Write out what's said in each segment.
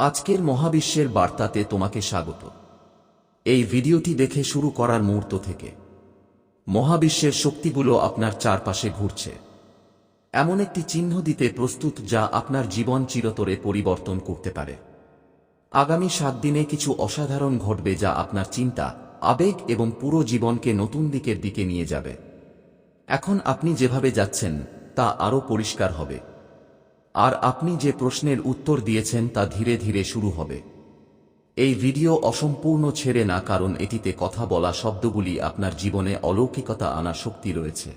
আজকের মহাবিশ্বের বার্তাতে তোমাকে স্বাগত। এই ভিডিওটি দেখে শুরু করার মুহূর্ত থেকে। মহাবিশ্বের শক্তিগুলো আপনার চারপাশে ঘুরছে। এমন একটি চিহ্ন দিতে প্রস্তুত যা আপনার জীবন চিরতরে পরিবর্তন করতে পারে। আগামী সাত দিনে কিছু অসাধারণ ঘটবে যা আপনার চিন্তা, আবেগ এবং পুরো জীবনকে নতুন দিকের দিকে নিয়ে যাবে। এখন আপনি যেভাবে যাচ্ছেন, তা আরও পরিষ্কার হবে। আর আপনি যে প্রশ্নের উত্তর দিয়েছেন তা ধীরে ধীরে শুরু হবে। এই ভিডিও অসম্পূর্ণ ছেড়ে না, কারণ এটিতে কথা বলা শব্দগুলি আপনার জীবনে অলৌকিকতা আনার শক্তি রয়েছে।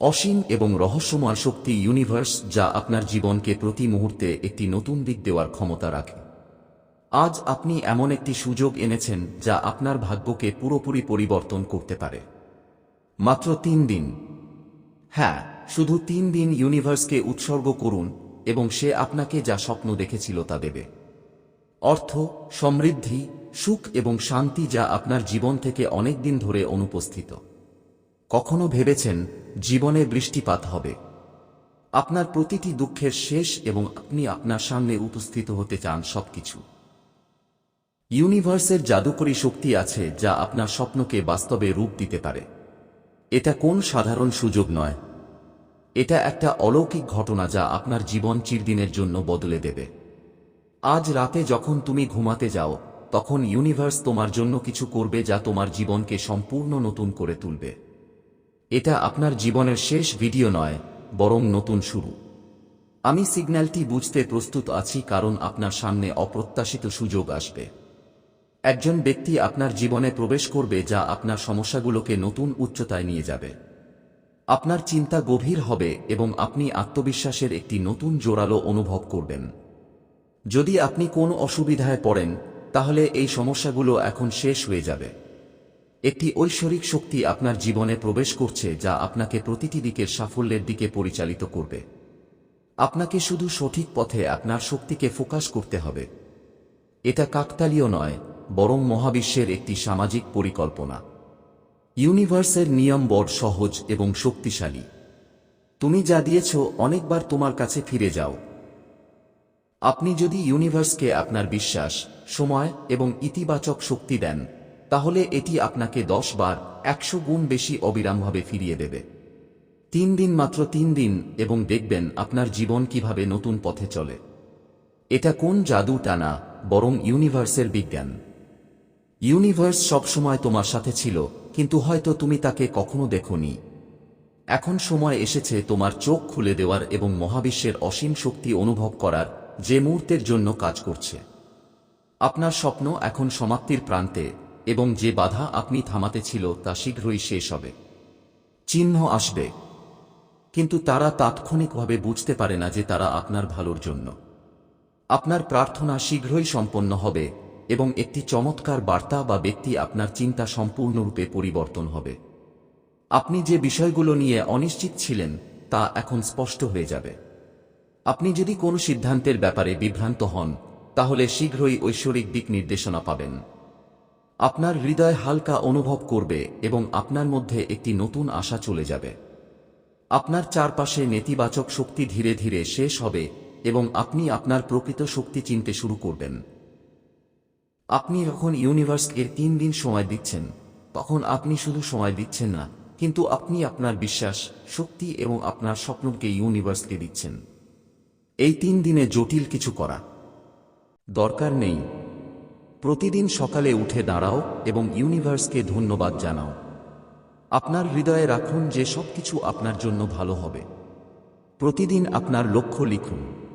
অসীম এবং রহস্যময় শক্তি ইউনিভার্স যা আপনার জীবনকে প্রতি মুহূর্তে একটি নতুন দিক দেওয়ার ক্ষমতা রাখে। আজ আপনি এমন একটি সুযোগ এনেছেন যা আপনার ভাগ্যকে পুরোপুরি পরিবর্তন করতে পারে। মাত্র তিন দিন। হ্যাঁ শুধু তিন দিন ইউনিভার্সকে উৎসর্গ করুন এবং সে আপনাকে যা স্বপ্ন দেখেছিল তা দেবে। অর্থ, সমৃদ্ধি, সুখ এবং শান্তি যা আপনার জীবন থেকে অনেক দিন ধরে অনুপস্থিত। কখনো ভেবেছেন জীবনে বৃষ্টিপাত হবে। আপনার প্রতিটি দুঃখের শেষ এবং আপনি আপনার সামনে উপস্থিত হতে চান সবকিছু। ইউনিভার্সের জাদুকরী শক্তি আছে যা আপনার স্বপ্নকে বাস্তবে রূপ দিতে পারে। এটা কোন সাধারণ সুযোগ নয়। এটা একটা অলৌকিক ঘটনা যা আপনার জীবন চিরদিনের জন্য বদলে দেবে। আজ রাতে যখন তুমি ঘুমাতে যাও, তখন ইউনিভার্স তোমার জন্য কিছু করবে যা তোমার জীবনকে সম্পূর্ণ নতুন করে তুলবে। এটা আপনার জীবনের শেষ ভিডিও নয়, বরং নতুন শুরু। আমি সিগন্যালটি বুঝতে প্রস্তুত আছি কারণ আপনার সামনে অপ্রত্যাশিত সুযোগ আসবে। একজন ব্যক্তি আপনার জীবনে প্রবেশ করবে যা আপনার সমস্যাগুলোকে নতুন উচ্চতায় নিয়ে যাবে। আপনার চিন্তা গভীর হবে এবং আপনি আত্মবিশ্বাসের একটি নতুন জোরালো অনুভব করবেন। যদি আপনি কোন অসুবিধায় পড়েন, তাহলে এই সমস্যাগুলো এখন শেষ হয়ে যাবে। একটি ঐশ্বরিক শক্তি আপনার জীবনে প্রবেশ করছে যা আপনাকে প্রতিটি দিকের সাফল্যের দিকে পরিচালিত করবে। আপনাকে শুধু সঠিক পথে আপনার শক্তিকে ফোকাস করতে হবে। এটা কাকতালীয় নয়, বরং মহাবিশ্বের একটি সামাজিক পরিকল্পনা। ইউনিভার্সের নিয়ম বড় সহজ এবং শক্তিশালী। তুমি যা দিয়েছ অনেকবার তোমার কাছে ফিরে যাও। আপনি যদি ইউনিভার্সকে আপনার বিশ্বাস, সময় এবং ইতিবাচক শক্তি দেন, তাহলে এটি আপনাকে দশ বার একশো গুণ বেশি অবিরামভাবে ফিরিয়ে দেবে। তিন দিন মাত্র তিন দিন এবং দেখবেন আপনার জীবন কীভাবে নতুন পথে চলে। এটা কোন জাদু টানা বরং ইউনিভার্সের বিজ্ঞান। ইউনিভার্স সবসময় তোমার সাথে ছিল কিন্তু হয়তো তুমি তাকে কখনো দেখোনি। এখন সময় এসেছে তোমার চোখ খুলে দেওয়ার এবং মহাবিশ্বের অসীম শক্তি অনুভব করার, যে মুহূর্তের জন্য কাজ করছে। আপনার স্বপ্ন এখন সমাপ্তির প্রান্তে, এবং যে বাধা আপনি থামাতে ছিল তা শীঘ্রই শেষ হবে। চিহ্ন আসবে। কিন্তু তারা তাৎক্ষণিকভাবে বুঝতে পারে না যে তারা আপনার ভালোর জন্য। আপনার প্রার্থনা শীঘ্রই সম্পন্ন হবে এবং একটি চমৎকার বার্তা বা ব্যক্তি আপনার চিন্তা সম্পূর্ণরূপে পরিবর্তন হবে। আপনি যে বিষয়গুলো নিয়ে অনিশ্চিত ছিলেন, তা এখন স্পষ্ট হয়ে যাবে। আপনি যদি কোনো সিদ্ধান্তের ব্যাপারে বিভ্রান্ত হন, তাহলে শীঘ্রই ঐশ্বরিক দিক নির্দেশনা পাবেন। আপনার হৃদয় হালকা অনুভব করবে এবং আপনার মধ্যে একটি নতুন আশা চলে যাবে। আপনার চারপাশে নেতিবাচক শক্তি ধীরে ধীরে শেষ হবে এবং আপনি আপনার প্রকৃত শক্তি চিনতে শুরু করবেন। আপনি যখন ইউনিভার্স এর তিন দিন সময় দিচ্ছেন, তখন আপনি শুধু সময় দিচ্ছেন না, কিন্তু আপনি আপনার বিশ্বাস, শক্তি এবং আপনার স্বপ্নকে ইউনিভার্সকে দিচ্ছেন। এই তিন দিনে জটিল কিছু করা। দরকার নেই। প্রতিদিন সকালে উঠে দাঁড়াও এবং ইউনিভার্সকে ধন্যবাদ জানাও। আপনার হৃদয়ে রাখুন যে সবকিছু আপনার জন্য ভালো হবে। প্রতিদিন আপনার লক্ষ্য লিখুন।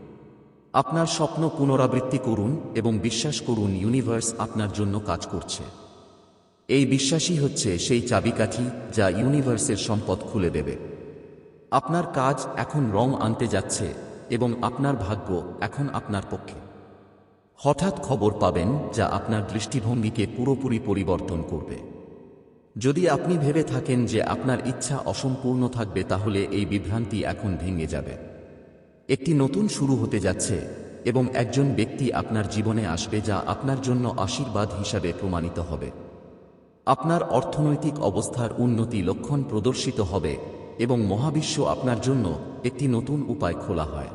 আপনার স্বপ্ন পুনরাবৃত্তি করুন এবং বিশ্বাস করুন ইউনিভার্স আপনার জন্য কাজ করছে। এই বিশ্বাসই হচ্ছে সেই চাবিকাঠি যা ইউনিভার্সের সম্পদ খুলে দেবে। আপনার কাজ এখন রং আনতে যাচ্ছে এবং আপনার ভাগ্য এখন আপনার পক্ষে। হঠাৎ খবর পাবেন যা আপনার দৃষ্টিভঙ্গিকে পুরোপুরি পরিবর্তন করবে। যদি আপনি ভেবে থাকেন যে আপনার ইচ্ছা অসম্পূর্ণ থাকবে তাহলে এই বিভ্রান্তি এখন ভেঙে যাবে। একটি নতুন শুরু হতে যাচ্ছে এবং একজন ব্যক্তি আপনার জীবনে আসবে যা আপনার জন্য আশীর্বাদ হিসাবে প্রমাণিত হবে। আপনার অর্থনৈতিক অবস্থার উন্নতি লক্ষণ প্রদর্শিত হবে এবং মহাবিশ্ব আপনার জন্য একটি নতুন উপায় খোলা হয়।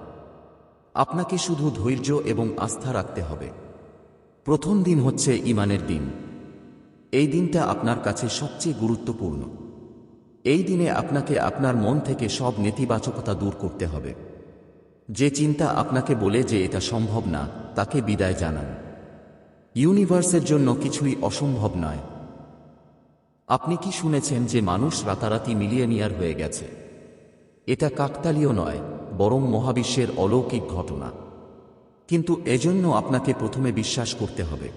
আপনাকে শুধু ধৈর্য এবং আস্থা রাখতে হবে। প্রথম দিন হচ্ছে ইমানের দিন। এই দিনটা আপনার কাছে সবচেয়ে গুরুত্বপূর্ণ। এই দিনে আপনাকে আপনার মন থেকে সব নেতিবাচকতা দূর করতে হবে। যে চিন্তা আপনাকে বলে যে এটা সম্ভব না, তাকে বিদায় জানান। ইউনিভার্সের জন্য কিছুই অসম্ভব নয়। আপনি কি শুনেছেন যে মানুষ রাতারাতি মিলিয়নিয়ার হয়ে গেছে? এটা কাকতালীয় নয়, বরং মহাবিশ্বের অলৌকিক ঘটনা। কিন্তু এজন্য আপনাকে প্রথমে বিশ্বাস করতে হবে।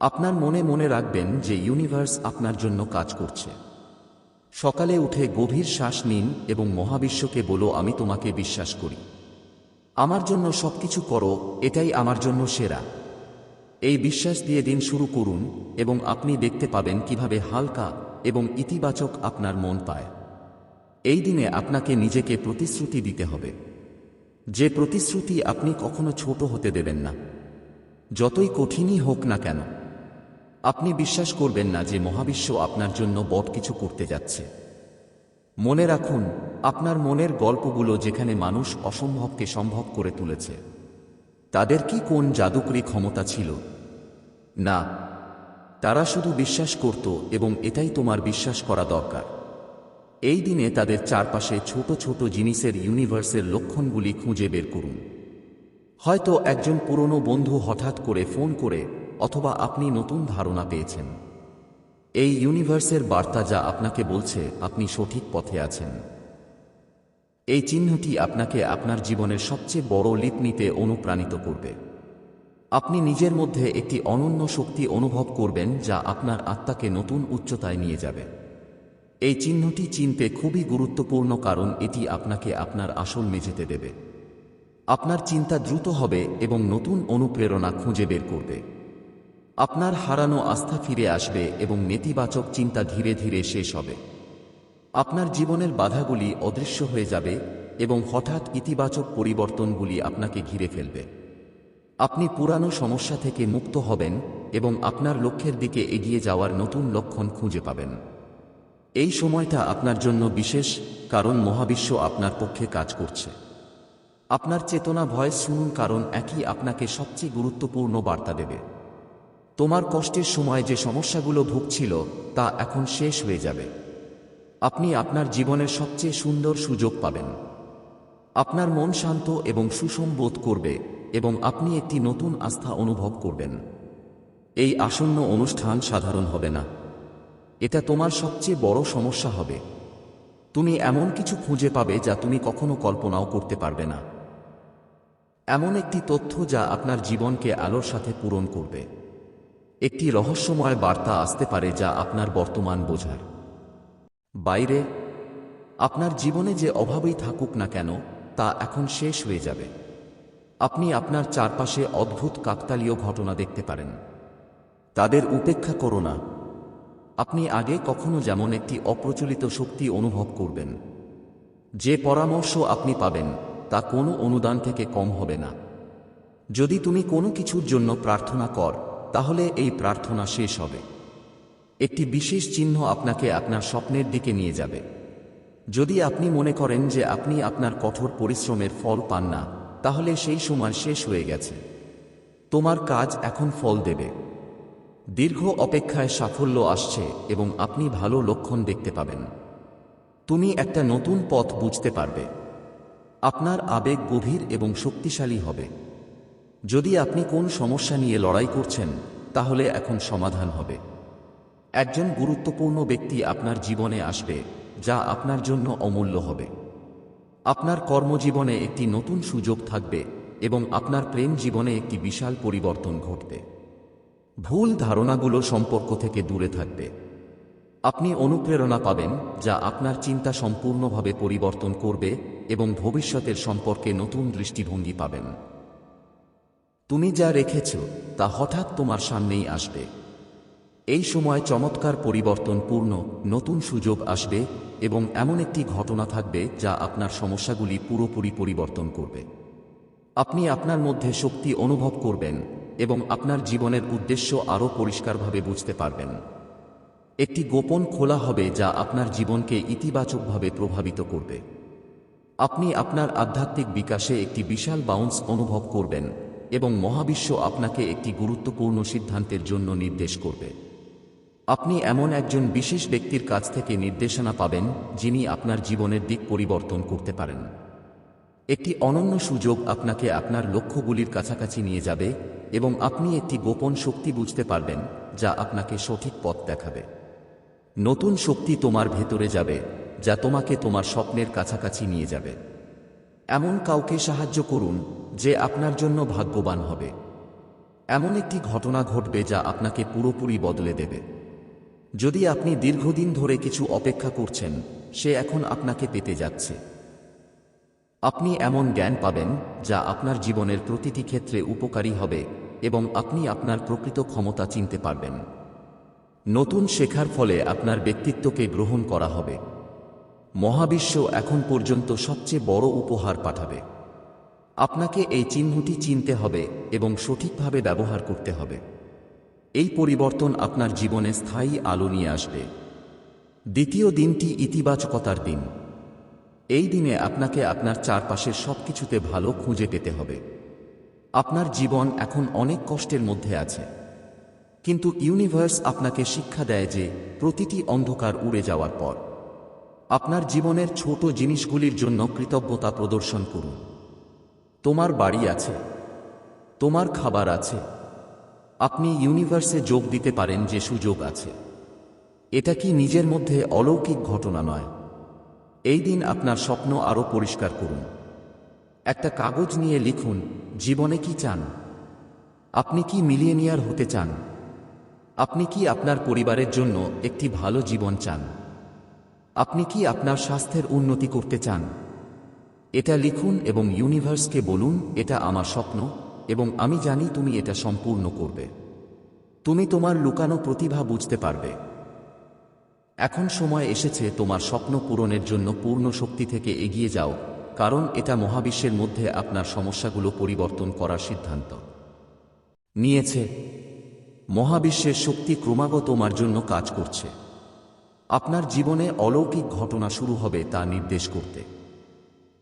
আপনার মনে মনে রাখবেন যে ইউনিভার্স আপনার জন্য কাজ করছে। সকালে উঠে গভীর শ্বাস নিন এবং মহাবিশ্বকে বলো, আমি তোমাকে বিশ্বাস করি। আমার জন্য সবকিছু করো, এটাই আমার জন্য সেরা। এই বিশ্বাস দিয়ে দিন শুরু করুন, এবং আপনি দেখতে পাবেন কীভাবে হালকা এবং ইতিবাচক আপনার মন পায়। এই দিনে আপনাকে নিজেকে প্রতিশ্রুতি দিতে হবে। যে প্রতিশ্রুতি আপনি কখনো ছোট হতে দেবেন না। যতই কঠিনই হোক না কেন। আপনি বিশ্বাস করবেন না যে মহাবিশ্ব আপনার জন্য বট কিছু করতে যাচ্ছে। মনে রাখুন, আপনার মনের গল্পগুলো যেখানে মানুষ অসম্ভবকে সম্ভব করে তুলেছে। তাদের কি কোন জাদুকরী ক্ষমতা ছিল? না। তারা শুধু বিশ্বাস করত এবং এটাই তোমার বিশ্বাস করা দরকার। এই দিনে তাদের চারপাশে ছোট ছোট জিনিসের ইউনিভার্সের লক্ষণগুলি খুঁজে বের করুন। হয়তো একজন পুরনো বন্ধু হঠাৎ করে ফোন করে অথবা আপনি নতুন ধারণা পেয়েছেন। এই ইউনিভার্সের বার্তা যা আপনাকে বলছে, আপনি সঠিক পথে আছেন। এই চিহ্নটি আপনাকে আপনার জীবনের সবচেয়ে বড় লিপ নিতে অনুপ্রাণিত করবে। আপনি নিজের মধ্যে একটি অনন্য শক্তি অনুভব করবেন যা আপনার আত্মাকে নতুন উচ্চতায় নিয়ে যাবে। এই চিহ্নটি চিনতে খুবই গুরুত্বপূর্ণ কারণ এটি আপনাকে আপনার আসল মেঝেতে দেবে। আপনার চিন্তা দ্রুত হবে এবং নতুন অনুপ্রেরণা খুঁজে বের করবে। আপনার হারানো আস্থা ফিরে আসবে এবং নেতিবাচক চিন্তা ধীরে ধীরে শেষ হবে। আপনার জীবনের বাধাগুলি অদৃশ্য হয়ে যাবে এবং হঠাৎ ইতিবাচক পরিবর্তনগুলি আপনাকে ঘিরে ফেলবে। আপনি পুরানো সমস্যা থেকে মুক্ত হবেন এবং আপনার লক্ষ্যের দিকে এগিয়ে যাওয়ার নতুন লক্ষণ খুঁজে পাবেন। এই সময়টা আপনার জন্য বিশেষ, কারণ মহাবিশ্ব আপনার পক্ষে কাজ করছে। আপনার চেতনা ভয় শুনুন, কারণ একই আপনাকে সবচেয়ে গুরুত্বপূর্ণ বার্তা দেবে। তোমার কষ্টের সময় যে সমস্যাগুলো ভুগছিল, তা এখন শেষ হয়ে যাবে। আপনি আপনার জীবনের সবচেয়ে সুন্দর সুযোগ পাবেন। আপনার মন শান্ত এবং সুষম বোধ করবে এবং আপনি একটি নতুন আস্থা অনুভব করবেন। এই আসন্ন অনুষ্ঠান সাধারণ হবে না। এটা তোমার সবচেয়ে বড় সমস্যা হবে। তুমি এমন কিছু খুঁজে পাবে যা তুমি কখনো কল্পনাও করতে পারবে না। এমন একটি তথ্য যা আপনার জীবনকে আলোর সাথে পূরণ করবে। একটি রহস্যময় বার্তা আসতে পারে যা আপনার বর্তমান বোঝার। বাইরে, আপনার জীবনে যে অভাবেই থাকুক না কেন, তা এখন শেষ হয়ে যাবে। আপনি আপনার চারপাশে অদ্ভুত কাকতালীয় ঘটনা দেখতে পারেন। তাদের উপেক্ষা করো না। আপনি আগে কখনো যেমন একটি অপ্রচলিত শক্তি অনুভব করবেন। যে পরামর্শ আপনি পাবেন, তা কোনো অনুদান থেকে কম হবে না। যদি তুমি কোনো কিছুর জন্য প্রার্থনা কর তাহলে এই প্রার্থনা শেষ হবে। একটি বিশেষ চিহ্ন আপনাকে আপনার স্বপ্নের দিকে নিয়ে যাবে। যদি আপনি মনে করেন যে আপনি আপনার কঠোর পরিশ্রমের ফল পান না, তাহলে সেই সময় শেষ হয়ে গেছে। তোমার কাজ এখন ফল দেবে। দীর্ঘ অপেক্ষায় সাফল্য আসছে এবং আপনি ভালো লক্ষণ দেখতে পাবেন। তুমি একটা নতুন পথ বুঝতে পারবে। আপনার আবেগ গভীর এবং শক্তিশালী হবে। যদি আপনি কোন সমস্যা নিয়ে লড়াই করছেন, তাহলে এখন সমাধান হবে। একজন গুরুত্বপূর্ণ ব্যক্তি আপনার জীবনে আসবে, যা আপনার জন্য অমূল্য হবে। আপনার কর্মজীবনে একটি নতুন সুযোগ থাকবে এবং আপনার প্রেম জীবনে একটি বিশাল পরিবর্তন ঘটবে। ভুল ধারণাগুলো সম্পর্ক থেকে দূরে থাকবে। আপনি অনুপ্রেরণা পাবেন, যা আপনার চিন্তা সম্পূর্ণভাবে পরিবর্তন করবে এবং ভবিষ্যতের সম্পর্কে নতুন দৃষ্টিভঙ্গি পাবেন। তুমি যা রেখেছ, তা হঠাৎ তোমার সামনেই আসবে। এই সময় চমৎকার পরিবর্তনপূর্ণ নতুন সুযোগ আসবে এবং এমন একটি ঘটনা থাকবে যা আপনার সমস্যাগুলি পুরোপুরি পরিবর্তন করবে। আপনি আপনার মধ্যে শক্তি অনুভব করবেন এবং আপনার জীবনের উদ্দেশ্য আরও পরিষ্কারভাবে বুঝতে পারবেন। একটি গোপন খোলা হবে যা আপনার জীবনকে ইতিবাচকভাবে প্রভাবিত করবে। আপনি আপনার আধ্যাত্মিক বিকাশে একটি বিশাল বাউন্স অনুভব করবেন। এবং মহাবিশ্ব আপনাকে একটি গুরুত্বপূর্ণ সিদ্ধান্তের জন্য নির্দেশ করবে। আপনি এমন একজন বিশেষ ব্যক্তির কাছ থেকে নির্দেশনা পাবেন, যিনি আপনার জীবনের দিক পরিবর্তন করতে পারেন। একটি অনন্য সুযোগ আপনাকে আপনার লক্ষ্যগুলির কাছাকাছি নিয়ে যাবে এবং আপনি একটি গোপন শক্তি বুঝতে পারবেন, যা আপনাকে সঠিক পথ দেখাবে। নতুন শক্তি তোমার ভেতরে যাবে, যা তোমাকে তোমার স্বপ্নের কাছাকাছি নিয়ে যাবে। এমন কাউকে সাহায্য করুন যে আপনার জন্য ভাগ্যবান হবে। এমন একটি ঘটনা ঘটবে যা আপনাকে পুরোপুরি বদলে দেবে। যদি আপনি দীর্ঘদিন ধরে কিছু অপেক্ষা করছেন, সে এখন আপনাকে পেতে যাচ্ছে। আপনি এমন জ্ঞান পাবেন যা আপনার জীবনের প্রতিটি ক্ষেত্রে উপকারী হবে এবং আপনি আপনার প্রকৃত ক্ষমতা চিনতে পারবেন। নতুন শেখার ফলে আপনার ব্যক্তিত্বকে গ্রহণ করা হবে। মহাবিশ্ব এখন পর্যন্ত সবচেয়ে বড় উপহার পাঠাবে। আপনাকে এই চিহ্নটি চিনতে হবে এবং সঠিকভাবে ব্যবহার করতে হবে। এই পরিবর্তন আপনার জীবনে স্থায়ী আলো নিয়ে আসবে। দ্বিতীয় দিনটি ইতিবাচকতার দিন। এই দিনে আপনাকে আপনার চারপাশের সবকিছুতে ভালো খুঁজে পেতে হবে। আপনার জীবন এখন অনেক কষ্টের মধ্যে আছে। কিন্তু ইউনিভার্স আপনাকে শিক্ষা দেয় যে প্রতিটি অন্ধকার উড়ে যাওয়ার পর। আপনার জীবনের ছোট জিনিসগুলির জন্য কৃতজ্ঞতা প্রদর্শন করুন। তোমার বাড়ি আছে। তোমার খাবার আছে। আপনি ইউনিভার্সে যোগ দিতে পারেন যে সুযোগ আছে। এটা কি নিজের মধ্যে অলৌকিক ঘটনা নয়? এই দিন আপনার স্বপ্ন আরও পরিষ্কার করুন। একটা কাগজ নিয়ে লিখুন, জীবনে কি চান? আপনি কি মিলিয়নিয়ার হতে চান? আপনি কি আপনার পরিবারের জন্য একটি ভালো জীবন চান? আপনি কি আপনার স্বাস্থ্যের উন্নতি করতে চান? এটা লিখুন এবং ইউনিভার্সকে বলুন, এটা আমার স্বপ্ন এবং আমি জানি তুমি এটা সম্পূর্ণ করবে। তুমি তোমার লুকানো প্রতিভা বুঝতে পারবে। এখন সময় এসেছে তোমার স্বপ্ন পূরণের জন্য পূর্ণ শক্তি থেকে এগিয়ে যাও, কারণ এটা মহাবিশ্বের মধ্যে আপনার সমস্যাগুলো পরিবর্তন করার সিদ্ধান্ত। নিয়েছে। মহাবিশ্বের শক্তি ক্রমাগত তোমার জন্য কাজ করছে। আপনার জীবনে অলৌকিক ঘটনা শুরু হবে তা নির্দেশ করতে।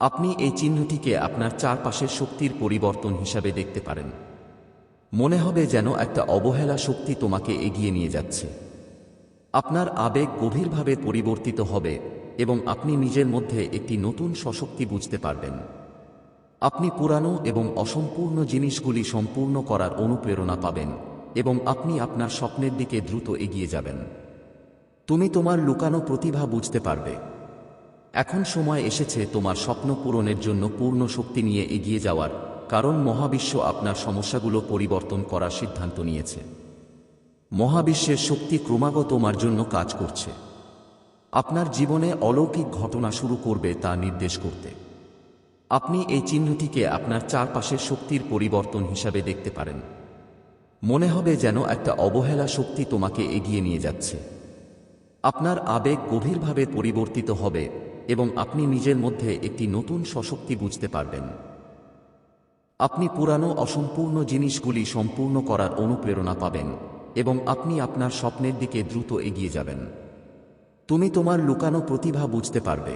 আপনি এই চিহ্নটিকে আপনার চারপাশের শক্তির পরিবর্তন হিসাবে দেখতে পারেন। মনে হবে যেন একটা অবহেলা শক্তি তোমাকে এগিয়ে নিয়ে যাচ্ছে। আপনার আবেগ গভীরভাবে পরিবর্তিত হবে এবং আপনি নিজের মধ্যে একটি নতুন সশক্তি বুঝতে পারবেন। আপনি পুরানো এবং অসম্পূর্ণ জিনিসগুলি সম্পূর্ণ করার অনুপ্রেরণা পাবেন এবং আপনি আপনার স্বপ্নের দিকে দ্রুত এগিয়ে যাবেন। তুমি তোমার লুকানো প্রতিভা বুঝতে পারবে। এখন সময় এসেছে তোমার স্বপ্ন পূরণের জন্য পূর্ণ শক্তি নিয়ে এগিয়ে যাওয়ার, কারণ মহাবিশ্ব আপনার সমস্যাগুলো পরিবর্তন করার সিদ্ধান্ত নিয়েছে। মহাবিশ্বের শক্তি ক্রমাগত তোমার জন্য কাজ করছে। আপনার জীবনে অলৌকিক ঘটনা শুরু করবে তা নির্দেশ করতে। আপনি এই চিহ্নটিকে আপনার চারপাশের শক্তির পরিবর্তন হিসাবে দেখতে পারেন। মনে হবে যেন একটা অবহেলা শক্তি তোমাকে এগিয়ে নিয়ে যাচ্ছে। আপনার আবেগ গভীরভাবে পরিবর্তিত হবে এবং আপনি নিজের মধ্যে একটি নতুন সশক্তি বুঝতে পারবেন। আপনি পুরানো অসম্পূর্ণ জিনিসগুলি সম্পূর্ণ করার অনুপ্রেরণা পাবেন এবং আপনি আপনার স্বপ্নের দিকে দ্রুত এগিয়ে যাবেন। তুমি তোমার লুকানো প্রতিভা বুঝতে পারবে।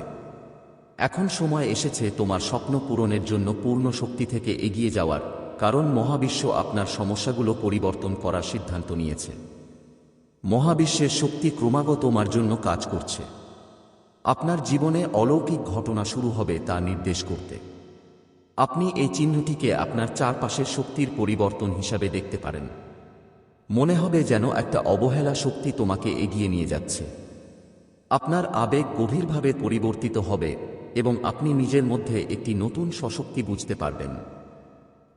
এখন সময় এসেছে তোমার স্বপ্ন পূরণের জন্য পূর্ণ শক্তি থেকে এগিয়ে যাওয়ার, কারণ মহাবিশ্ব আপনার সমস্যাগুলো পরিবর্তন করার সিদ্ধান্ত নিয়েছে। মহাবিশ্বের শক্তি ক্রমাগত তোমার জন্য কাজ করছে। আপনার জীবনে অলৌকিক ঘটনা শুরু হবে তা নির্দেশ করতে। আপনি এই চিহ্নটিকে আপনার চারপাশের শক্তির পরিবর্তন হিসাবে দেখতে পারেন। মনে হবে যেন একটা অবহেলা শক্তি তোমাকে এগিয়ে নিয়ে যাচ্ছে। আপনার আবেগ গভীরভাবে পরিবর্তিত হবে এবং আপনি নিজের মধ্যে একটি নতুন সশক্তি বুঝতে পারবেন।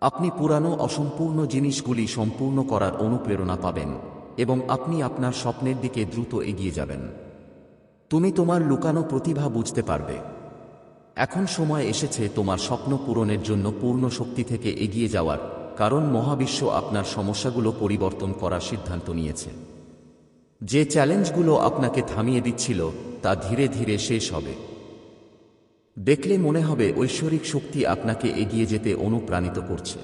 আপনি পুরানো অসম্পূর্ণ জিনিসগুলি সম্পূর্ণ করার অনুপ্রেরণা পাবেন। এবং আপনি আপনার স্বপ্নের দিকে দ্রুত এগিয়ে যাবেন। তুমি তোমার লুকানো প্রতিভা বুঝতে পারবে। এখন সময় এসেছে তোমার স্বপ্ন পূরণের জন্য পূর্ণ শক্তি থেকে এগিয়ে যাওয়ার, কারণ মহাবিশ্ব আপনার সমস্যাগুলো পরিবর্তন করার সিদ্ধান্ত নিয়েছে। যে চ্যালেঞ্জগুলো আপনাকে থামিয়ে দিচ্ছিল, তা ধীরে ধীরে শেষ হবে। দেখলে মনে হবে ঐশ্বরিক শক্তি আপনাকে এগিয়ে যেতে অনুপ্রাণিত করছে।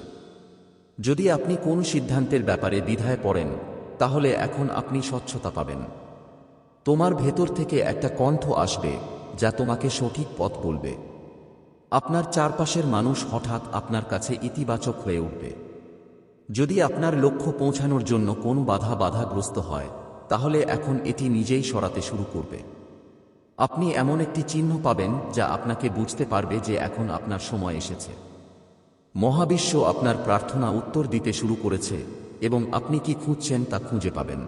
যদি আপনি কোন সিদ্ধান্তের ব্যাপারে দ্বিধায় পড়েন তাহলে এখন আপনি স্বচ্ছতা পাবেন। তোমার ভেতর থেকে একটা কণ্ঠ আসবে, যা তোমাকে সঠিক পথ বলবে। আপনার চারপাশের মানুষ হঠাৎ আপনার কাছে ইতিবাচক হয়ে উঠবে। যদি আপনার লক্ষ্য পৌঁছানোর জন্য কোনো বাধা বাধাগ্রস্ত হয়, তাহলে এখন এটি নিজেই সরাতে শুরু করবে। আপনি এমন একটি চিহ্ন পাবেন, যা আপনাকে বুঝতে পারবে যে এখন আপনার সময় এসেছে। মহাবিশ্ব আপনার প্রার্থনা উত্তর দিতে শুরু করেছে। এবং আপনি কি খুঁজছেন তা খুঁজে পাবেন।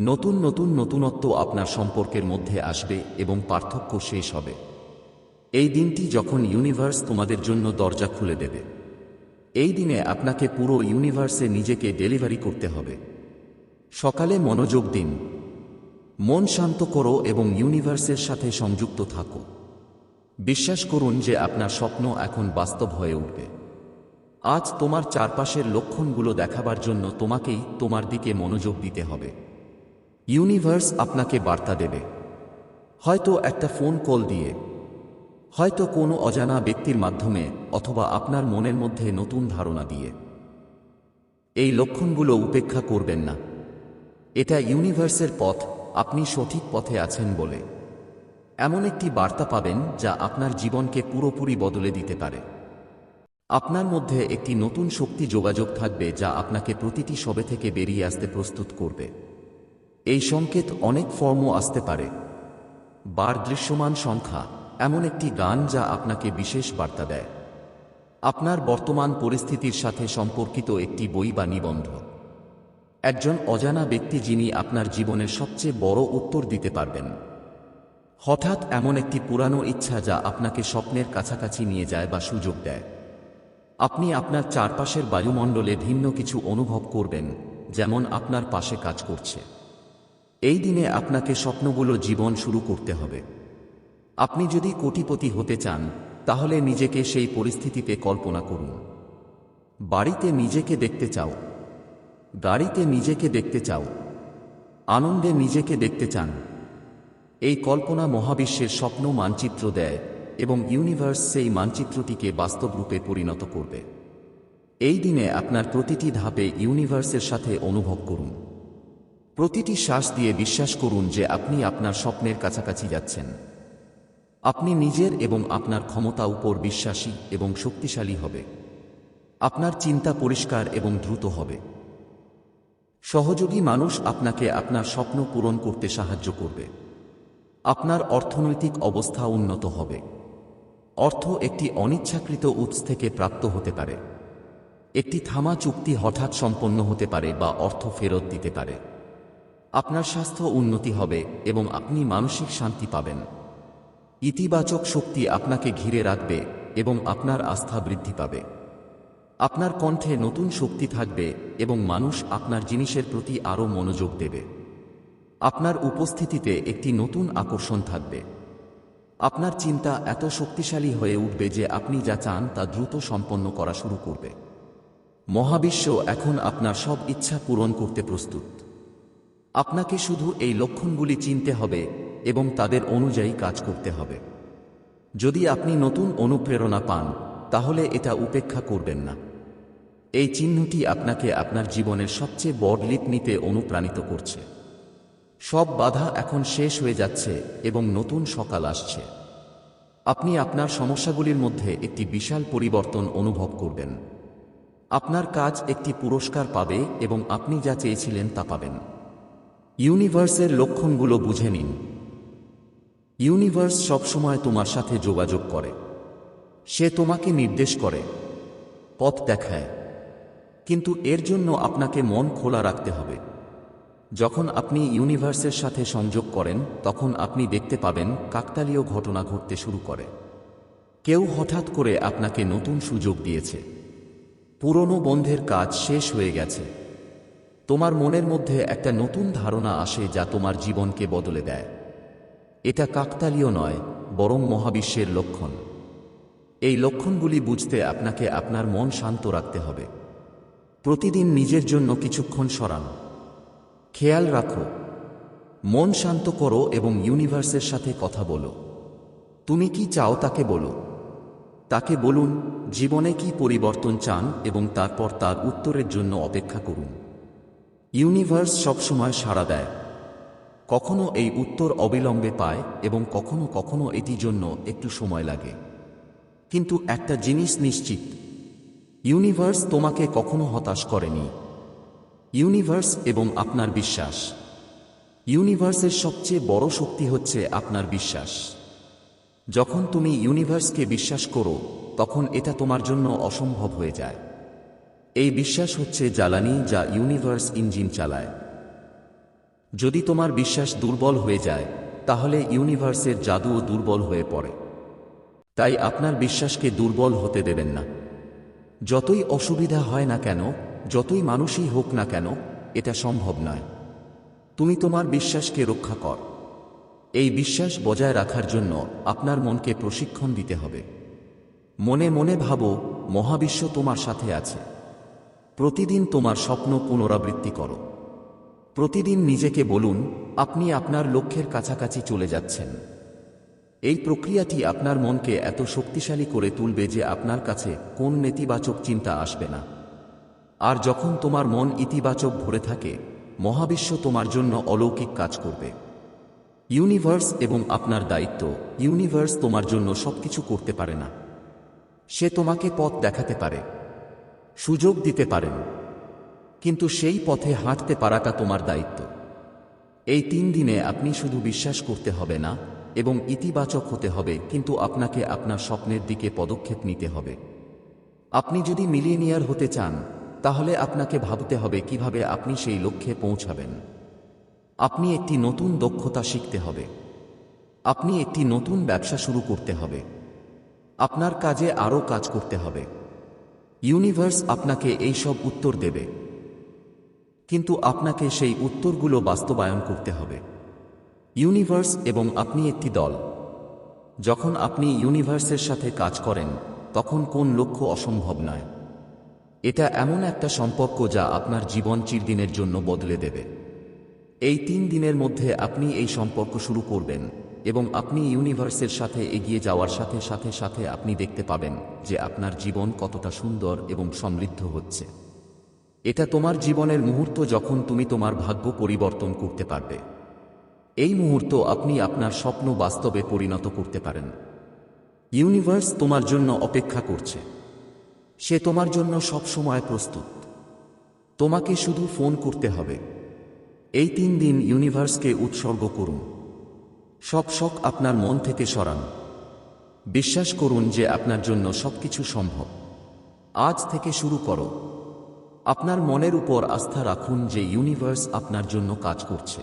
নতুন নতুন নতুনত্ব আপনার সম্পর্কের মধ্যে আসবে এবং পার্থক্য শেষ হবে। এই দিনটি যখন ইউনিভার্স তোমাদের জন্য দরজা খুলে দেবে। এই দিনে আপনাকে পুরো ইউনিভার্সে নিজেকে ডেলিভারি করতে হবে। সকালে মনোযোগ দিন। মন শান্ত করো এবং ইউনিভার্সের সাথে সংযুক্ত থাকো। বিশ্বাস করুন যে আপনার স্বপ্ন এখন বাস্তব হয়ে উঠবে। আজ তোমার চারপাশের লক্ষণগুলো দেখাবার জন্য তোমাকেই তোমার দিকে মনোযোগ দিতে হবে। ইউনিভার্স আপনাকে বার্তা দেবে। হয়তো একটা ফোন কল দিয়ে, হয়তো কোনো অজানা ব্যক্তির মাধ্যমে অথবা আপনার মনের মধ্যে নতুন ধারণা দিয়ে। এই লক্ষণগুলো উপেক্ষা করবেন না। এটা ইউনিভার্সের পথ, আপনি সঠিক পথে আছেন বলে। এমন একটি বার্তা পাবেন যা আপনার জীবনকে পুরোপুরি বদলে দিতে পারে। আপনার মধ্যে একটি নতুন শক্তি যোগাযোগ থাকবে যা আপনাকে প্রতিটি সবে থেকে বেরিয়ে আসতে প্রস্তুত করবে। এই সংকেত অনেক ফর্মও আসতে পারে। বার দৃশ্যমান সংখ্যা, এমন একটি গান যা আপনাকে বিশেষ বার্তা দেয়। আপনার বর্তমান পরিস্থিতির সাথে সম্পর্কিত একটি বই বা নিবন্ধ। একজন অজানা ব্যক্তি যিনি আপনার জীবনের সবচেয়ে বড় উত্তর দিতে পারবেন। হঠাৎ এমন একটি পুরানো ইচ্ছা যা আপনাকে স্বপ্নের কাছাকাছি নিয়ে যায় বা সুযোগ দেয়। আপনি আপনার চারপাশের বায়ুমণ্ডলে ভিন্ন কিছু অনুভব করবেন, যেমন আপনার পাশে কাজ করছে। এই দিনে আপনাকে স্বপ্নগুলো জীবন শুরু করতে হবে। আপনি যদি কোটিপতি হতে চান, তাহলে নিজেকে সেই পরিস্থিতিতে কল্পনা করুন। বাড়িতে নিজেকে দেখতে চাও। গাড়িতে নিজেকে দেখতে চাও। আনন্দে নিজেকে দেখতে চান। এই কল্পনা মহাবিশ্বের স্বপ্ন মানচিত্র দেয়। এবং ইউনিভার্স সেই মানচিত্রটিকে বাস্তব রূপে পরিণত করবে। এই দিনে আপনার প্রতিটি ধাপে ইউনিভার্সের সাথে অনুভব করুন। প্রতিটি শ্বাস দিয়ে বিশ্বাস করুন যে আপনি আপনার স্বপ্নের কাছাকাছি যাচ্ছেন। আপনি নিজের এবং আপনার ক্ষমতা উপর বিশ্বাসী এবং শক্তিশালী হবে। আপনার চিন্তা পরিষ্কার এবং দ্রুত হবে। সহযোগী মানুষ আপনাকে আপনার স্বপ্ন পূরণ করতে সাহায্য করবে। আপনার অর্থনৈতিক অবস্থা উন্নত হবে। অর্থ একটি অনিচ্ছাকৃত উৎস থেকে প্রাপ্ত হতে পারে। একটি থামা চুক্তি হঠাৎ সম্পন্ন হতে পারে বা অর্থ ফেরত দিতে পারে। আপনার স্বাস্থ্য উন্নতি হবে এবং আপনি মানসিক শান্তি পাবেন। ইতিবাচক শক্তি আপনাকে ঘিরে রাখবে এবং আপনার আস্থা বৃদ্ধি পাবে। আপনার কণ্ঠে নতুন শক্তি থাকবে এবং মানুষ আপনার জিনিসের প্রতি আরও মনোযোগ দেবে। আপনার উপস্থিতিতে একটি নতুন আকর্ষণ থাকবে। আপনার চিন্তা এত শক্তিশালী হয়ে উঠবে যে আপনি যা চান তা দ্রুত সম্পন্ন করা শুরু করবে। মহাবিশ্ব এখন আপনার সব ইচ্ছা পূরণ করতে প্রস্তুত। আপনাকে শুধু এই লক্ষণগুলি চিনতে হবে এবং তাদের অনুযায়ী কাজ করতে হবে। যদি আপনি নতুন অনুপ্রেরণা পান, তাহলে এটা উপেক্ষা করবেন না। এই চিহ্নটি আপনাকে আপনার জীবনের সবচেয়ে বড় লিপ নিতে অনুপ্রাণিত করছে। সব বাধা এখন শেষ হয়ে যাচ্ছে এবং নতুন সকাল আসছে। আপনি আপনার সমস্যাগুলির মধ্যে একটি বিশাল পরিবর্তন অনুভব করবেন। আপনার কাজ একটি পুরস্কার পাবে এবং আপনি যা চেয়েছিলেন তা পাবেন। ইউনিভার্সের লক্ষণগুলো বুঝে নিন। ইউনিভার্স সবসময় তোমার সাথে যোগাযোগ করে। সে তোমাকে নির্দেশ করে, পথ দেখায়। কিন্তু এর জন্য আপনাকে মন খোলা রাখতে হবে। যখন আপনি ইউনিভার্সের সাথে সংযোগ করেন, তখন আপনি দেখতে পাবেন কাকতালীয় ঘটনা ঘটতে শুরু করে। কেউ হঠাৎ করে আপনাকে নতুন সুযোগ দিয়েছে। পুরনো বন্ধের কাজ শেষ হয়ে গেছে। তোমার মনের মধ্যে একটা নতুন ধারণা আসে যা তোমার জীবনকে বদলে দেয়। এটা কাকতালীয় নয়, বরং মহাবিশ্বের লক্ষণ। এই লক্ষণগুলি বুঝতে আপনাকে আপনার মন শান্ত রাখতে হবে। প্রতিদিন নিজের জন্য কিছুক্ষণ সরান। খেয়াল রাখো। মন শান্ত করো এবং ইউনিভার্সের সাথে কথা বলো। তুমি কি চাও তাকে বলো? তাকে বলুন, জীবনে কি পরিবর্তন চান এবং তারপর তার উত্তরের জন্য অপেক্ষা করুন। ইউনিভার্স সবসময় সাড়া দেয়। কখনো এই উত্তর অবিলম্বে পায় এবং কখনো কখনো এটির জন্য একটু সময় লাগে। কিন্তু একটা জিনিস নিশ্চিত, ইউনিভার্স তোমাকে কখনো হতাশ করেনি। ইউনিভার্স এবং আপনার বিশ্বাস। ইউনিভার্সের সবচেয়ে বড় শক্তি হচ্ছে আপনার বিশ্বাস। যখন তুমি ইউনিভার্সকে বিশ্বাস করো, তখন এটা তোমার জন্য অসম্ভব হয়ে যায়। এই বিশ্বাস হচ্ছে জ্বালানি যা ইউনিভার্স ইঞ্জিন চালায়। যদি তোমার বিশ্বাস দুর্বল হয়ে যায়, তাহলে ইউনিভার্সের জাদুও দুর্বল হয়ে পড়ে। তাই আপনার বিশ্বাসকে দুর্বল হতে দেবেন না। যতই অসুবিধা হয় না কেন যতই মানুষই হোক না কেন, এটা সম্ভব নয়। তুমি তোমার বিশ্বাসকে রক্ষা কর। এই বিশ্বাস বজায় রাখার জন্য আপনার মনকে প্রশিক্ষণ দিতে হবে। মনে মনে ভাবো, মহাবিশ্ব তোমার সাথে আছে। প্রতিদিন তোমার স্বপ্ন পুনরাবৃত্তি করো। প্রতিদিন নিজেকে বলুন, আপনি আপনার লক্ষ্যের কাছাকাছি চলে যাচ্ছেন। এই প্রক্রিয়াটি আপনার মনকে এত শক্তিশালী করে তুলবে যে আপনার কাছে কোন নেতিবাচক চিন্তা আসবে না। আর যখন তোমার মন ইতিবাচক ভরে থাকে, মহাবিশ্ব তোমার জন্য অলৌকিক কাজ করবে। ইউনিভার্স এবং আপনার দায়িত্ব, ইউনিভার্স তোমার জন্য সবকিছু করতে পারে না। সে তোমাকে পথ দেখাতে পারে, সুযোগ দিতে পারেন, কিন্তু সেই পথে হাঁটতে পারাটা তোমার দায়িত্ব। এই তিন দিনে আপনি শুধু বিশ্বাস করতে হবে না, এবং ইতিবাচক হতে হবে, কিন্তু আপনাকে আপনার স্বপ্নের দিকে পদক্ষেপ নিতে হবে। আপনি যদি মিলিয়নিয়ার হতে চান তাহলে আপনাকে ভাবতে হবে কীভাবে আপনি সেই লক্ষ্যে পৌঁছাবেন। আপনি একটি নতুন দক্ষতা শিখতে হবে। আপনি একটি নতুন ব্যবসা শুরু করতে হবে। আপনার কাজে আরও কাজ করতে হবে। ইউনিভার্স আপনাকে এই সব উত্তর দেবে। কিন্তু আপনাকে সেই উত্তরগুলো বাস্তবায়ন করতে হবে। ইউনিভার্স এবং আপনি একটি দল। যখন আপনি ইউনিভার্সের সাথে কাজ করেন, তখন কোন লক্ষ্য অসম্ভব নয়। এটা এমন একটা সম্পর্ক যা আপনার জীবন চিরদিনের জন্য বদলে দেবে। এই তিন দিনের মধ্যে আপনি এই সম্পর্ক শুরু করবেন এবং আপনি ইউনিভার্সের সাথে এগিয়ে যাওয়ার সাথে সাথে সাথে আপনি দেখতে পাবেন যে আপনার জীবন কতটা সুন্দর এবং সমৃদ্ধ হচ্ছে। এটা তোমার জীবনের মুহূর্ত যখন তুমি তোমার ভাগ্য পরিবর্তন করতে পারবে। এই মুহূর্ত আপনি আপনার স্বপ্ন বাস্তবে পরিণত করতে পারেন। ইউনিভার্স তোমার জন্য অপেক্ষা করছে। সে তোমার জন্য সব সময় প্রস্তুত। তোমাকে শুধু ফোন করতে হবে। এই তিন দিন ইউনিভার্সকে উৎসর্গ করুন। সব শখ আপনার মন থেকে সরান। বিশ্বাস করুন যে আপনার জন্য সবকিছু সম্ভব। আজ থেকে শুরু করো। আপনার মনের উপর আস্থা রাখুন যে ইউনিভার্স আপনার জন্য কাজ করছে।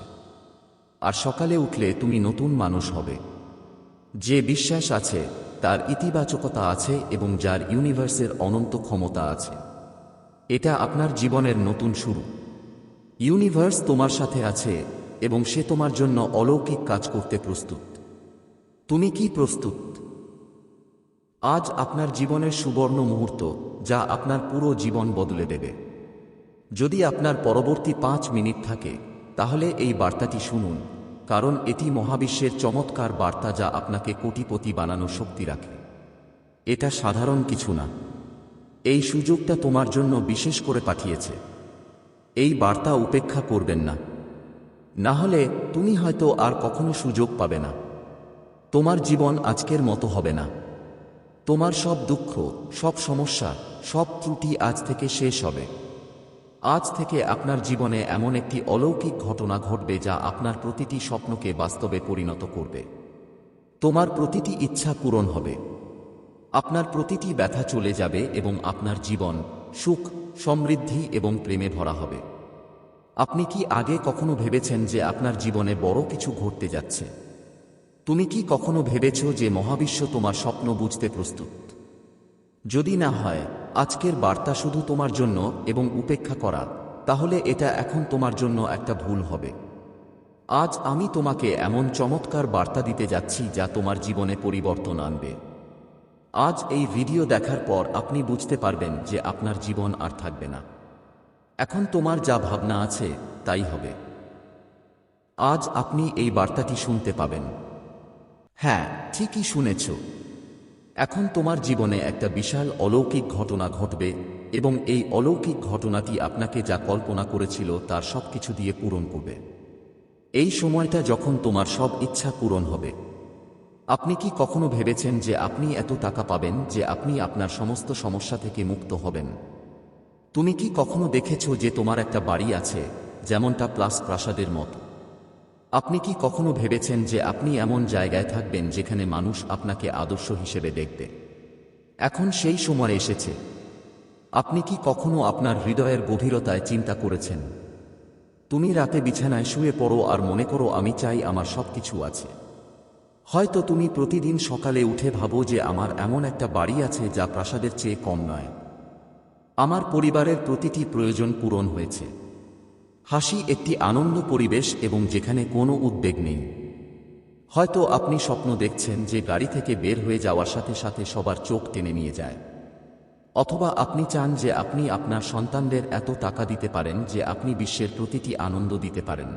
আর সকালে উঠলে তুমি নতুন মানুষ হবে। যে বিশ্বাস আছে তার ইতিবাচকতা আছে এবং যার ইউনিভার্সের অনন্ত ক্ষমতা আছে। এটা আপনার জীবনের নতুন শুরু। ইউনিভার্স তোমার সাথে আছে এবং সে তোমার জন্য অলৌকিক কাজ করতে প্রস্তুত। তুমি কি প্রস্তুত? আজ আপনার জীবনের সুবর্ণ মুহূর্ত যা আপনার পুরো জীবন বদলে দেবে। যদি আপনার পরবর্তী পাঁচ মিনিট থাকে, তাহলে এই বার্তাটি শুনুন। কারণ এটি মহাবিশ্বের চমৎকার বার্তা যা আপনাকে কোটিপতি বানানো শক্তি রাখে। এটা সাধারণ কিছু না। এই সুযোগটা তোমার জন্য বিশেষ করে পাঠিয়েছে। এই বার্তা উপেক্ষা করবেন না। না হলে তুমি হয়তো আর কখনো সুযোগ পাবে না। তোমার জীবন আজকের মতো হবে না। তোমার সব দুঃখ, সব সমস্যা, সব ত্রুটি আজ থেকে শেষ হবে। আজ থেকে আপনার জীবনে এমন একটি অলৌকিক ঘটনা ঘটবে যা আপনার প্রতিটি স্বপ্নকে বাস্তবে পরিণত করবে। তোমার প্রতিটি ইচ্ছা পূরণ হবে। আপনার প্রতিটি ব্যথা চলে যাবে এবং আপনার জীবন সুখ, সমৃদ্ধি এবং প্রেমে ভরা হবে। আপনি কি আগে কখনো ভেবেছেন যে আপনার জীবনে বড় কিছু ঘটতে যাচ্ছে? তুমি কি কখনো ভেবেছ যে মহাবিশ্ব তোমার স্বপ্ন বুঝতে প্রস্তুত? যদি না হয় আজকের বার্তা শুধু তোমার জন্য এবং উপেক্ষা করা, তাহলে এটা এখন তোমার জন্য একটা ভুল হবে। আজ আমি তোমাকে এমন চমৎকার বার্তা দিতে যাচ্ছি যা তোমার জীবনে পরিবর্তন আনবে। আজ এই ভিডিও দেখার পর আপনি বুঝতে পারবেন যে আপনার জীবন আর থাকবে না। এখন তোমার যা ভাবনা আছে, তাই হবে। আজ আপনি এই বার্তাটি শুনতে পাবেন। হ্যাঁ ঠিকই শুনেছ। এখন তোমার জীবনে একটা বিশাল অলৌকিক ঘটনা ঘটবে এবং এই অলৌকিক ঘটনাটি আপনাকে যা কল্পনা করেছিল তার সব কিছু দিয়ে পূরণ করবে। এই সময়টা যখন তোমার সব ইচ্ছা পূরণ হবে। আপনি কি কখনো ভেবেছেন যে আপনি এত টাকা পাবেন যে আপনি আপনার সমস্ত সমস্যা থেকে মুক্ত হবেন? তুমি কি কখনো দেখেছ যে তোমার একটা বাড়ি আছে, যেমনটা প্লাস প্রাসাদের মতো? আপনি কি কখনো ভেবেছেন যে আপনি এমন জায়গায় থাকবেন যেখানে মানুষ আপনাকে আদর্শ হিসেবে দেখবে? এখন সেই সময় এসেছে। আপনি কি কখনো আপনার হৃদয়ের গভীরতায় চিন্তা করেছেন? তুমি রাতে বিছানায় শুয়ে পড়ো আর মনে করো, আমি চাই আমার সব কিছু আছে। হয়তো তুমি প্রতিদিন সকালে উঠে ভাবো যে আমার এমন একটা বাড়ি আছে যা প্রাসাদের চেয়ে কম নয়। আমার পরিবারের প্রতিটি প্রয়োজন পূরণ হয়েছে। হাসি একটি আনন্দ পরিবেশ এবং যেখানে কোনো উদ্বেগ নেই। হয়তো আপনি স্বপ্ন দেখছেন যে গাড়ি থেকে বের হয়ে যাওয়ার সাথে সাথে সবার চোখ টেনে নিয়ে যায়। অথবা আপনি চান যে আপনি আপনার সন্তানদের এত টাকা দিতে পারেন যে আপনি বিশ্বের প্রতিটি আনন্দ দিতে পারেন।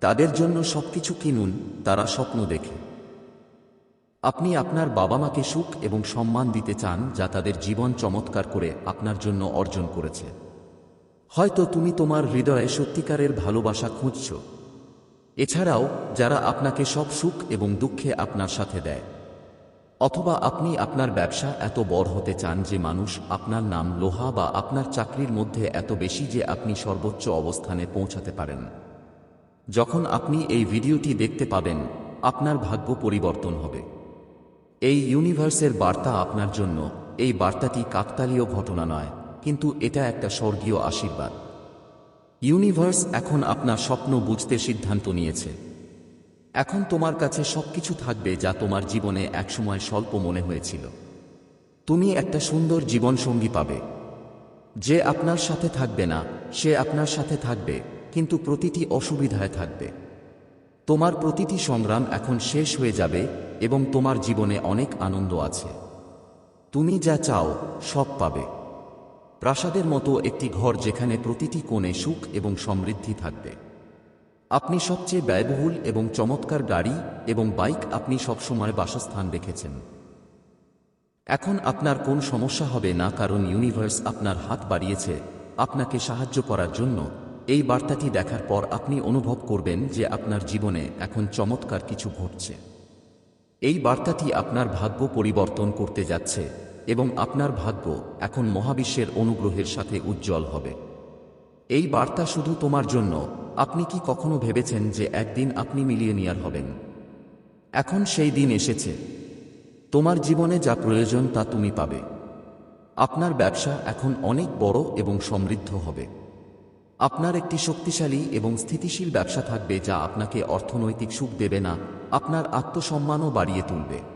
তাদের জন্য সবকিছু কিনুন, তারা স্বপ্ন দেখে। আপনি আপনার বাবা মাকে সুখ এবং সম্মান দিতে চান যা তাদের জীবন চমৎকার করে আপনার জন্য অর্জন করেছে। হয়তো তুমি তোমার হৃদয়ে সত্যিকারের ভালোবাসা খুঁজছ। এছাড়াও, যারা আপনাকে সব সুখ এবং দুঃখে আপনার সাথে দেয়। অথবা আপনি আপনার ব্যবসা এত বড় হতে চান যে মানুষ আপনার নাম লোহা বা আপনার চাকরির মধ্যে এত বেশি যে আপনি সর্বোচ্চ অবস্থানে পৌঁছাতে পারেন। যখন আপনি এই ভিডিওটি দেখতে পাবেন, আপনার ভাগ্য পরিবর্তন হবে। এই ইউনিভার্সের বার্তা আপনার জন্য, এই বার্তাটি কাকতালীয় ঘটনা নয়। কিন্তু এটা একটা স্বর্গীয় আশীর্বাদ। ইউনিভার্স এখন আপনার স্বপ্ন বুঝতে সিদ্ধান্ত নিয়েছে। এখন তোমার কাছে সবকিছু থাকবে যা তোমার জীবনে একসময় স্বল্প মনে হয়েছিল। তুমি একটা সুন্দর জীবনসঙ্গী পাবে। যে আপনার সাথে থাকবে না, সে আপনার সাথে থাকবে, কিন্তু প্রতিটি অসুবিধায় থাকবে। তোমার প্রতিটি সংগ্রাম এখন শেষ হয়ে যাবে এবং তোমার জীবনে অনেক আনন্দ আছে। তুমি যা চাও সব পাবে। প্রাসাদের মতো একটি ঘর যেখানে প্রতিটি কোণে সুখ এবং সমৃদ্ধি থাকবে। আপনি সবচেয়ে ব্যয়বহুল এবং চমৎকার গাড়ি এবং বাইক আপনি সবসময় বাসস্থান রেখেছেন। এখন আপনার কোন সমস্যা হবে না কারণ ইউনিভার্স আপনার হাত বাড়িয়েছে। আপনাকে সাহায্য করার জন্য এই বার্তাটি দেখার পর আপনি অনুভব করবেন যে আপনার জীবনে এখন চমৎকার কিছু ঘটছে। এই বার্তাটি আপনার ভাগ্য পরিবর্তন করতে যাচ্ছে। এবং আপনার ভাগ্য এখন মহাবিশ্বের অনুগ্রহের সাথে উজ্জ্বল হবে। এই বার্তা শুধু তোমার জন্য। আপনি কি কখনো ভেবেছেন যে একদিন আপনি মিলিয়নিয়ার হবেন? এখন সেই দিন এসেছে। তোমার জীবনে যা প্রয়োজন তা তুমি পাবে। আপনার ব্যবসা এখন অনেক বড় এবং সমৃদ্ধ হবে। আপনার একটি শক্তিশালী এবং স্থিতিশীল ব্যবসা থাকবে যা আপনাকে অর্থনৈতিক সুখ দেবে না, আপনার আত্মসম্মানও বাড়িয়ে তুলবে।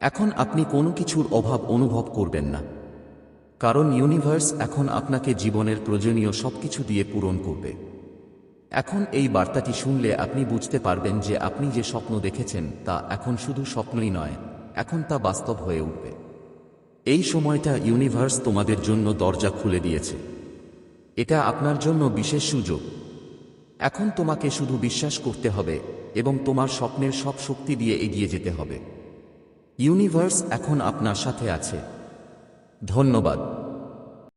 এখন আপনি কোনো কিছুর অভাব অনুভব করবেন না। কারণ ইউনিভার্স এখন আপনাকে জীবনের প্রয়োজনীয় সবকিছু দিয়ে পূরণ করবে। এখন এই বার্তাটি শুনলে আপনি বুঝতে পারবেন যে আপনি যে স্বপ্ন দেখেছেন তা এখন শুধু স্বপ্নই নয়, এখন তা বাস্তব হয়ে উঠবে। এই সময়টা ইউনিভার্স তোমাদের জন্য দরজা খুলে দিয়েছে। এটা আপনার জন্য বিশেষ সুযোগ। এখন তোমাকে শুধু বিশ্বাস করতে হবে এবং তোমার স্বপ্নের সব শক্তি দিয়ে এগিয়ে যেতে হবে। ইউনিভার্স এখন আপনার সাথে আছে। ধন্যবাদ।